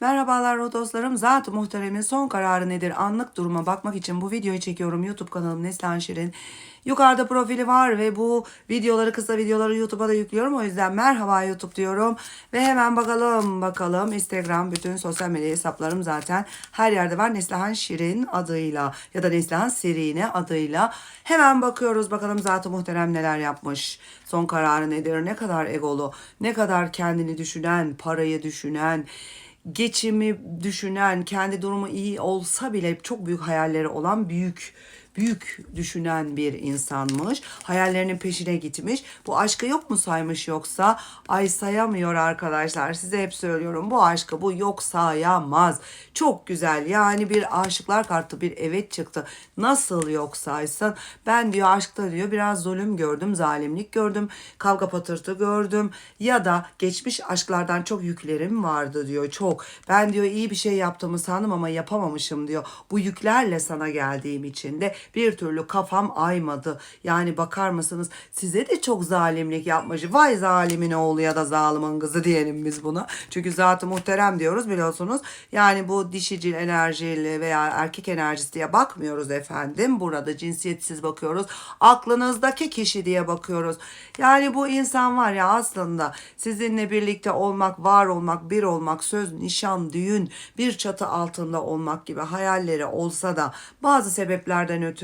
Merhabalar ruh dostlarım. Zat-ı muhteremin son kararı nedir? Anlık duruma bakmak için bu videoyu çekiyorum. YouTube kanalım Neslihan Şirin. Yukarıda profili var ve bu videoları kısa videoları YouTube'a da yüklüyorum. O yüzden merhaba YouTube diyorum. Ve hemen bakalım bakalım. Instagram bütün sosyal medya hesaplarım zaten her yerde var. Neslihan Şirin adıyla ya da Neslihan Serine adıyla. Hemen bakıyoruz bakalım Zat-ı Muhterem neler yapmış. Son kararı nedir? Ne kadar egolu, ne kadar kendini düşünen, parayı düşünen, geçimi düşünen, kendi durumu iyi olsa bile çok büyük hayalleri olan büyük büyük düşünen bir insanmış. Hayallerinin peşine gitmiş. Bu aşkı yok mu saymış yoksa? Ay sayamıyor arkadaşlar. Size hep söylüyorum. Bu aşkı bu yok sayamaz. Çok güzel. Yani bir aşıklar kartı bir evet çıktı. Nasıl yok saysın? Ben diyor aşkta diyor biraz zulüm gördüm, zalimlik gördüm, kavga patırtı gördüm ya da geçmiş aşklardan çok yüklerim vardı diyor. Çok. Ben diyor iyi bir şey yaptığımı sandım ama yapamamışım diyor. Bu yüklerle sana geldiğim için de bir türlü kafam aymadı. Yani bakar mısınız size de çok zalimlik yapmış. Vay zalimin oğlu ya da zalimin kızı diyelim biz buna. Çünkü zatı muhterem diyoruz biliyorsunuz. Yani bu dişicil enerjili veya erkek enerjisi diye bakmıyoruz efendim. Burada cinsiyetsiz bakıyoruz. Aklınızdaki kişi diye bakıyoruz. Yani bu insan var ya aslında sizinle birlikte olmak, var olmak, bir olmak, söz, nişan, düğün, bir çatı altında olmak gibi hayalleri olsa da bazı sebeplerden ötürü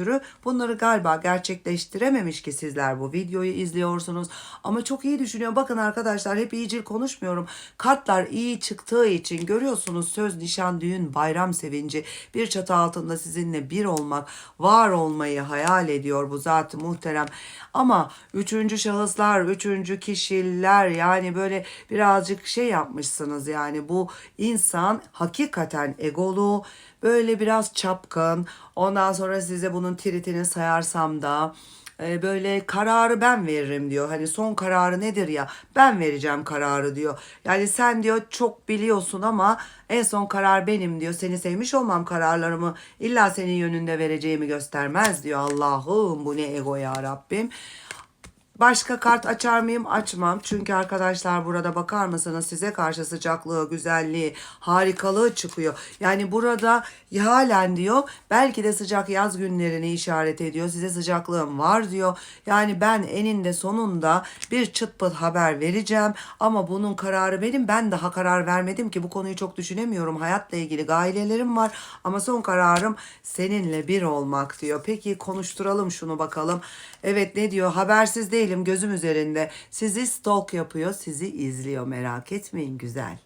bunları galiba gerçekleştirememiş ki sizler bu videoyu izliyorsunuz. Ama çok iyi düşünüyor. Bakın arkadaşlar hep iyicil konuşmuyorum. Kartlar iyi çıktığı için görüyorsunuz söz, nişan, düğün, bayram sevinci bir çatı altında sizinle bir olmak, var olmayı hayal ediyor bu zat muhterem. Ama üçüncü şahıslar, üçüncü kişiler yani böyle birazcık şey yapmışsınız yani bu insan hakikaten egolu, böyle biraz çapkın. Ondan sonra size bunun tritini sayarsam da e, böyle kararı ben veririm diyor. Hani son kararı nedir ya? Ben vereceğim kararı diyor. Yani sen diyor çok biliyorsun ama en son karar benim diyor. Seni sevmiş olmam kararlarımı illa senin yönünde vereceğimi göstermez diyor. Allah'ım bu ne ego ya Rabbim. Başka kart açar mıyım? Açmam. Çünkü arkadaşlar burada bakar mısınız size karşı sıcaklığı, güzelliği, harikalığı çıkıyor. Yani burada halen diyor belki de sıcak yaz günlerini işaret ediyor. Size sıcaklığım var diyor. Yani ben eninde sonunda bir çıt pıt haber vereceğim. Ama bunun kararı benim. Ben daha karar vermedim ki bu konuyu çok düşünemiyorum. Hayatla ilgili gailelerim var. Ama son kararım seninle bir olmak diyor. Peki konuşturalım şunu bakalım. Evet ne diyor? Habersiz değilim gözüm üzerinde. Sizi stalk yapıyor, sizi izliyor. Merak etmeyin güzel.